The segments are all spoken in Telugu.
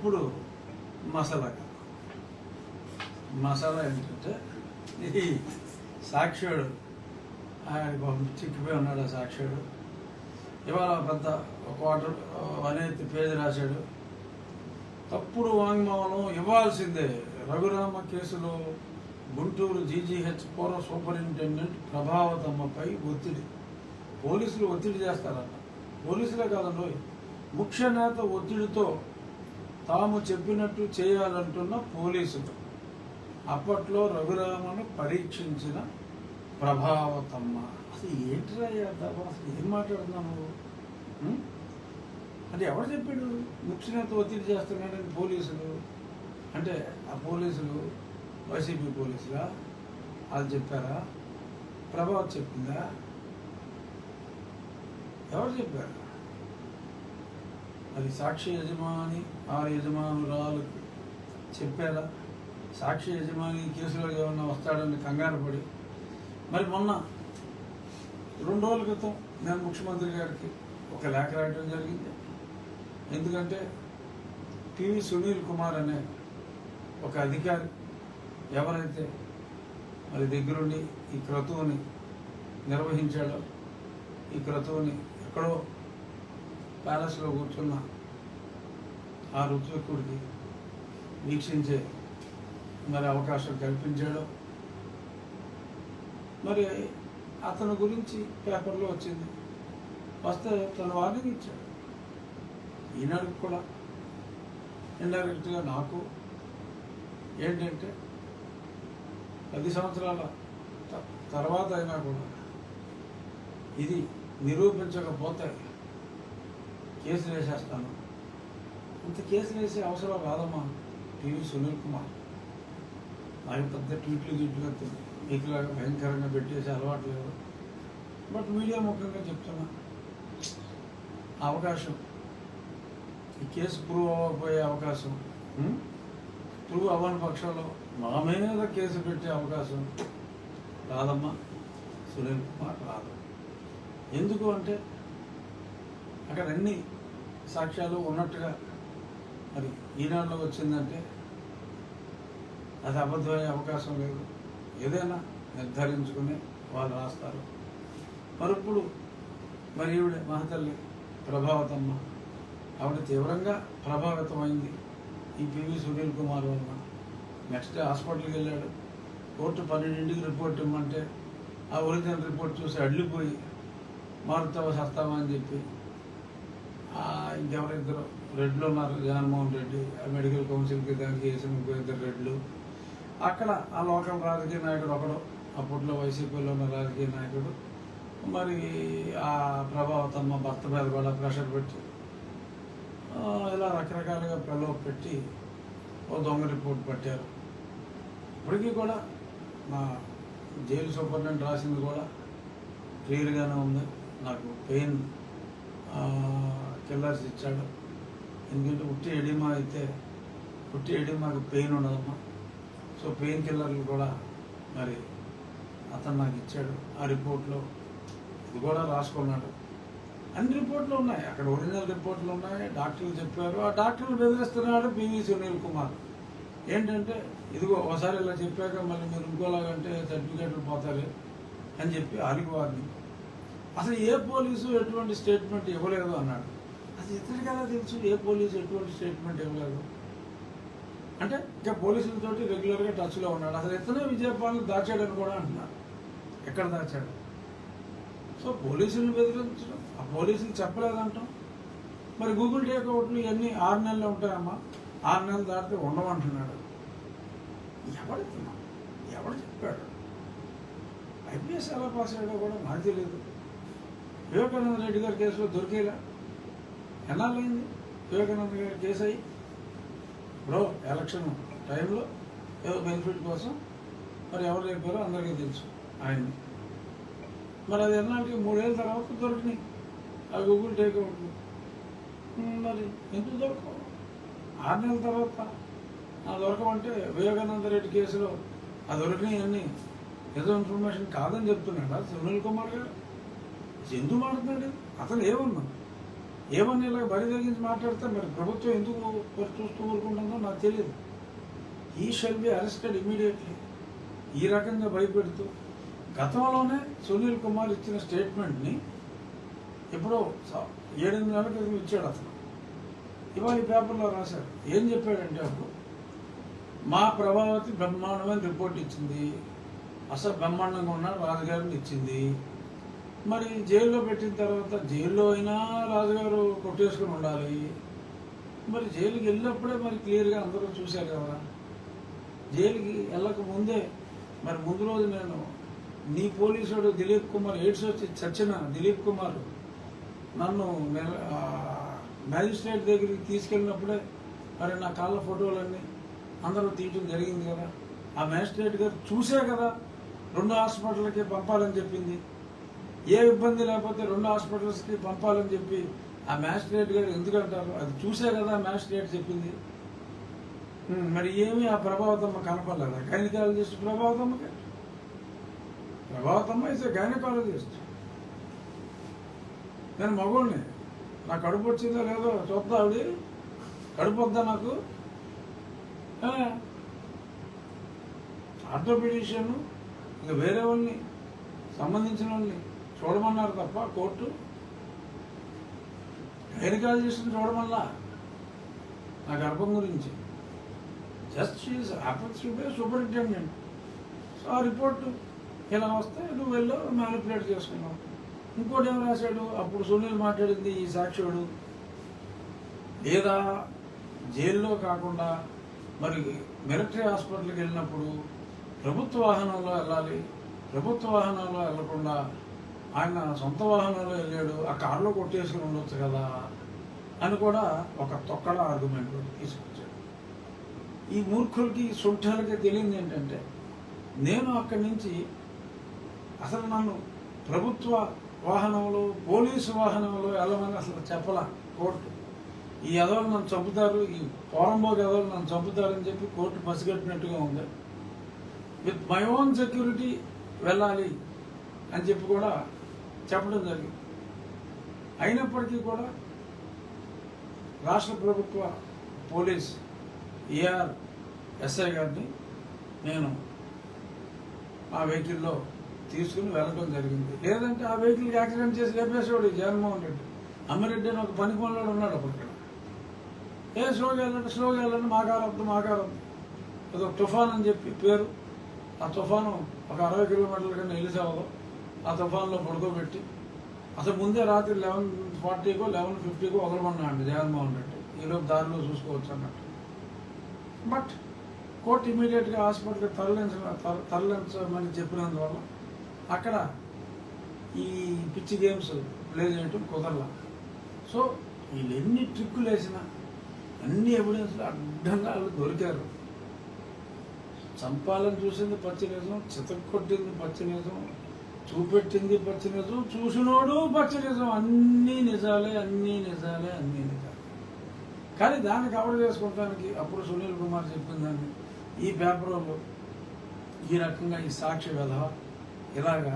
ఇప్పుడు మసాలా మసాలా ఏంటంటే ఈ సాక్షుడు ఆయన చిక్కిపోయి ఉన్నాడు ఆ సాక్షుడు. ఇవాళ పెద్ద ఒక అనేది పేజీ రాశాడు. తప్పుడు వాంగ్మూలం ఇవ్వాల్సిందే. రఘురామ కేసులో గుంటూరు జీజీహెచ్ పూర్వ సూపరింటెండెంట్ ప్రభావతమ్మపై ఒత్తిడి. పోలీసులు ఒత్తిడి చేస్తారన్న పోలీసులే కాదండి ముఖ్య నేత ఒత్తిడితో తాము చెప్పినట్టు చేయాలంటున్న పోలీసులు. అప్పట్లో రఘురామను పరీక్షించిన ప్రభావతమ్మ. అసలు ఏంటిరా ఈ అసలు ఏం మాట్లాడుతున్నావు? అంటే ఎవరు చెప్పాడు? ముఖ్యంగా ఒత్తిడి చేస్తున్నాడని పోలీసులు? అంటే ఆ పోలీసులు వైసీపీ పోలీసులా? వాళ్ళు చెప్పారా? ప్రభావత్ చెప్పిందా? ఎవరు చెప్పారు? అది సాక్షి యజమాని ఆ యజమానురాలకు చెప్పారా సాక్షి యజమాని కేసులో ఏమన్నా వస్తాడని కంగారు పడి మరి మొన్న రెండు రోజుల క్రితం నేను ముఖ్యమంత్రి గారికి ఒక లేఖ రాయడం జరిగింది. ఎందుకంటే టీవీ సునీల్ కుమార్ అనే ఒక అధికారి ఎవరైతే మరి దగ్గరుండి ఈ క్రతువుని నిర్వహించాడో ఈ క్రతువుని ఎక్కడో ప్యాలెస్లో కూర్చున్న ఆ ఋత్వికుడికి వీక్షించే మరి అవకాశం కల్పించాడు. మరి అతని గురించి పేపర్లో వచ్చింది. వస్తే తను వార్నింగ్ ఇచ్చాడు. ఈనాడు కూడా ఇండైరెక్ట్గా నాకు ఏంటంటే పది సంవత్సరాల తర్వాత అయినా కూడా ఇది నిరూపించకపోతే కేసులు వేసేస్తాను. ఇంత కేసులు వేసే అవసరం కాదమ్మా టీవీ సునీల్ కుమార్. ఆయన పెద్ద ట్వీట్లు గీట్లు మీకులాగా భయంకరంగా పెట్టేసి అలవాటు లేదు. బట్ మీడియా ముఖ్యంగా చెప్తున్నా అవకాశం. ఈ కేసు ప్రూవ్ అవ్వకపోయే అవకాశం. ప్రూవ్ అవ్వని పక్షంలో మా మీద కేసు పెట్టే అవకాశం రాదమ్మా. సునీల్ కుమార్ రాదు. ఎందుకు అంటే అక్కడ అన్నీ సాక్ష్యాలు ఉన్నట్టుగా మరి ఈనాడులో వచ్చిందంటే అది అబద్ధమయ్యే అవకాశం లేదు. ఏదైనా నిర్ధారించుకుని వాళ్ళు రాస్తారు. మరప్పుడు మరి ఈవిడ మహతల్లి ప్రభావతమ్మ ఆవిడ తీవ్రంగా ప్రభావితమైంది. ఈ పివి సునీల్ కుమార్ వల్ల నెక్స్ట్ డే హాస్పిటల్కి వెళ్ళాడు. కోర్టు పన్నెండింటికి రిపోర్ట్ ఇవ్వమంటే ఆ ఒరిజినల్ రిపోర్ట్ చూసి అడ్లిపోయి మారుతావా సస్తావా అని చెప్పి ఆ, ఇంకెవరిద్దరు? రెడ్లు ఉన్నారు. జగన్మోహన్ రెడ్డి ఆ మెడికల్ కౌన్సిల్కి దానికి వేసిన ఇంకో ఇద్దరు రెడ్లు. అక్కడ ఆ లోకల్ రాజకీయ నాయకుడు ఒకడు అప్పట్లో వైసీపీలో ఉన్న రాజకీయ నాయకుడు. మరి ఆ ప్రభావతమ్మ భర్త మీద కూడా ప్రెషర్ పెట్టి ఇలా రకరకాలుగా ప్రలోభ పెట్టి ఓ దొంగ రిపోర్ట్ పట్టారు. ఇప్పటికీ కూడా మా జైలు సూపరింటెండెంట్ రాసింది కూడా క్లియర్గానే ఉంది. నాకు పెయిన్ కిల్లర్స్ ఇచ్చాడు ఎందుకంటే ఉట్టి ఎడిమా అయితే ఉట్టి ఎడిమాకి పెయిన్ ఉండదమ్మా. సో పెయిన్ కిల్లర్లు కూడా మరి అతను నాకు ఇచ్చాడు ఆ రిపోర్ట్లో. ఇది కూడా రాసుకున్నాడు. అన్ని రిపోర్ట్లు ఉన్నాయి. అక్కడ ఒరిజినల్ రిపోర్ట్లు ఉన్నాయి. డాక్టర్లు చెప్పారు. ఆ డాక్టర్లు బెదిరిస్తున్నాడు పివి సునీల్ కుమార్. ఏంటంటే ఇదిగో ఒకసారి ఇలా చెప్పాక మళ్ళీ మీరు ఇంకోలాగంటే సర్టిఫికేట్లు పోతారు అని చెప్పి ఆరికి అసలు ఏ పోలీసు ఎటువంటి స్టేట్మెంట్ ఇవ్వలేదు అన్నాడు. అది ఇతనికి తెలుసు? ఏ పోలీసు ఎటువంటి స్టేట్మెంట్ ఇవ్వలేదు. అంటే ఇంకా పోలీసులతోటి రెగ్యులర్గా టచ్లో ఉన్నాడు. అసలు ఇతనే విజయపాలను దాచాడని కూడా అంటున్నారు. ఎక్కడ దాచాడు? సో పోలీసులను బెదిరించడం ఆ పోలీసులు చెప్పలేదంటాం. మరి గూగుల్ టేక్అవుట్లు ఇవన్నీ ఆరు నెలలు ఉంటాయమ్మా. ఆరు నెలలు దాటితే ఉండమంటున్నాడు. ఎవడుతున్నా ఎవడు చెప్పాడు? ఐపీఎస్ ఎలా పాస్ అయ్యాడో కూడా మాకు తెలియదు వివేకానంద రెడ్డి గారి కేసులో దొరికేలా? ఎన్నాళ్ళైంది వివేకానంద గారు కేసు బ్రో ఎలక్షన్ టైంలో ఏదో బెనిఫిట్ కోసం మరి ఎవరు చెప్పారో అందరికీ తెలుసు ఆయన్ని. మరి అది ఎన్నాటికి మూడేళ్ళ తర్వాత దొరికినాయి. ఆ గూగుల్ టేక్అవుట్లు. ఉమ్, మరి ఎందుకు దొరకవు? ఆరు నెలల తర్వాత ఆ దొరకమంటే వివేకానంద రెడ్డి కేసులో ఆ దొరికినాయన్నీ ఏదో ఇన్ఫర్మేషన్ కాదని చెప్తున్నాడా? సునీల్ కుమార్ గారు? ఎందుకు మాట్లాడాడు. అతను ఏమన్నా ఏమని ఇలా బరి తగ్గించి మాట్లాడితే మరి ప్రభుత్వం ఎందుకు చూస్తూ ఊరుకుంటుందో నాకు తెలియదు. ఈ షెల్ బి అరెస్టెడ్ ఇమీడియట్లీ ఈ రకంగా భయపెడుతూ గతంలోనే సునీల్ కుమార్ ఇచ్చిన స్టేట్మెంట్ని ఎప్పుడో ఏడెనిమిది నెలల క్రితం ఇచ్చాడు అతను. ఇవాళ ఈ పేపర్లో రాశారు ఏం చెప్పాడంటే అప్పుడు మా ప్రభావతి బ్రహ్మాండమైన రిపోర్ట్ ఇచ్చింది. అసలు బ్రహ్మాండంగా ఉన్న రాజుగారిని ఇచ్చింది. మరి జైల్లో పెట్టిన తర్వాత జైల్లో అయినా రాజుగారు కొట్టేసుకుని ఉండాలి. మరి జైలుకి వెళ్ళినప్పుడే మరి క్లియర్గా అందరూ చూశారు కదా. జైలుకి వెళ్ళక ముందే మరి ముందు రోజు నేను నీ పోలీసుడు దిలీప్ కుమార్ ఎయిడ్స్ వచ్చి చచ్చిన దిలీప్ కుమార్ నన్ను మె- మ్యాజిస్ట్రేట్ దగ్గరికి తీసుకెళ్ళినప్పుడే మరి నా కాళ్ళ ఫోటోలన్నీ అందరూ తీయటం జరిగింది కదా. ఆ మ్యాజిస్ట్రేట్ గారు చూసే కదా రెండు హాస్పిటల్కి పంపాలని చెప్పింది. ఏ ఇబ్బంది లేకపోతే రెండు హాస్పిటల్స్కి పంపాలని చెప్పి ఆ మ్యాజిస్ట్రేట్ గారు ఎందుకంటారు? అది చూసే కదా మ్యాజిస్ట్రేట్ చెప్పింది. మరి ఏమి ఆ ప్రభావతమ్మ కనపడలేదా? గైనకాలజిస్ట్ ప్రభావతమ్మకి? ప్రభావతమ్మ ఇస్ గైనకాలజిస్ట్ నేను మగోడిని నా కడుపు వచ్చిందో లేదో చూద్దా ఆవిడ? కడుపు వద్దా నాకు? ఆర్థోపెడిషియన్ ఇంకా వేరే వాళ్ళని సంబంధించిన వాళ్ళని చూడమన్నారు తప్ప కోర్టు గైనకాలజిస్ట్ని చూడమల్లా? నా గర్భం గురించి. Just she is happens superintendent. So ఆ రిపోర్టు ఇలా వస్తే నువ్వు వెళ్ళో మ్యానిపులేట్ చేసుకున్నావు. ఇంకోటి ఏం రాశాడు? అప్పుడు సునీల్ మాట్లాడింది ఈ సాక్షుడు. లేదా జైల్లో కాకుండా మరి మిలిటరీ హాస్పిటల్కి వెళ్ళినప్పుడు ప్రభుత్వ వాహనంలో వెళ్ళాలి ప్రభుత్వ వాహనంలో వెళ్ళకుండా ఆయన సొంత వాహనంలో వెళ్ళాడు ఆ కారులో కొట్టేసుకుని ఉండొచ్చు కదా అని కూడా ఒక తొక్కడ ఆర్గ్యుమెంట్ తీసుకొచ్చాడు. ఈ మూర్ఖులకి సుంఠాలకి తెలియంది ఏంటంటే నేను అక్కడి నుంచి అసలు నన్ను ప్రభుత్వ వాహనంలో పోలీసు వాహనంలో వెళ్ళమని అసలు చెప్పలా కోర్టు. ఈ ఎదవలు నన్ను చంపుతారు ఈ పోరంబోకి ఎదవలు నన్ను చంపుతారని చెప్పి కోర్టు పసిగట్టినట్టుగా ఉంది. విత్ మై ఓన్ సెక్యూరిటీ వెళ్ళాలి అని చెప్పి కూడా చెప్పడం జరిగింది. అయినప్పటికీ కూడా రాష్ట్ర ప్రభుత్వ పోలీస్ ఏఆర్ ఎస్ఐ గారిని నేను ఆ వెహికల్లో తీసుకుని వెళ్ళడం జరిగింది. లేదంటే ఆ వెహికల్కి యాక్సిడెంట్ చేసి లేపేసేవాడు జగన్మోహన్ రెడ్డి. అమ్మిరెడ్డి అని ఒక పని మనలో ఉన్నాడు అప్పుడు ఇక్కడ. ఏ స్లోగా వెళ్ళండి స్లోగా వెళ్ళండి మాకారద్దు మాకారద్దు ఏదో తుఫాన్ అని చెప్పి పేరు. ఆ తుఫాను ఒక అరవై కిలోమీటర్ల కన్నా వెళ్ళిసేవదు ఆ తుఫాన్లో పడుకోబెట్టి అసలు ముందే రాత్రి లెవెన్ ఫార్టీకో లెవెన్ ఫిఫ్టీకో వదలమన్నాడు జగన్మోహన్ రెడ్డి. ఈలోపు దారిలో చూసుకోవచ్చు అన్నట్టు. బట్ కోర్టు ఇమీడియట్గా హాస్పిటల్కి తరలించ తరలించమని చెప్పినందువల్ల అక్కడ ఈ పిచ్చి గేమ్స్ ప్లే చేయటం కుదరల. సో వీళ్ళు ఎన్ని ట్రిక్కులు వేసినా అన్ని ఎవిడెన్స్లు అడ్డంగా వాళ్ళు దొరికారు. చంపాలని చూసింది పచ్చి నిజం చితక్కొట్టింది పచ్చి నిజం చూపెట్టింది పచ్చి నిజం చూసినోడు పచ్చి నిజం అన్నీ నిజాలే అన్నీ నిజాలే అన్నీ నిజాలే. కానీ దాన్ని కవర్ చేసుకోవడానికి అప్పుడు సునీల్ కుమార్ చెప్పిన దాన్ని ఈ పేపర్లో ఈ రకంగా ఈ సాక్షి వెధ ఇలాగా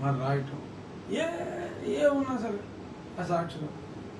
మరి రాయటం. ఏ ఏ ఉన్నా సరే ఆ సాక్షిలో.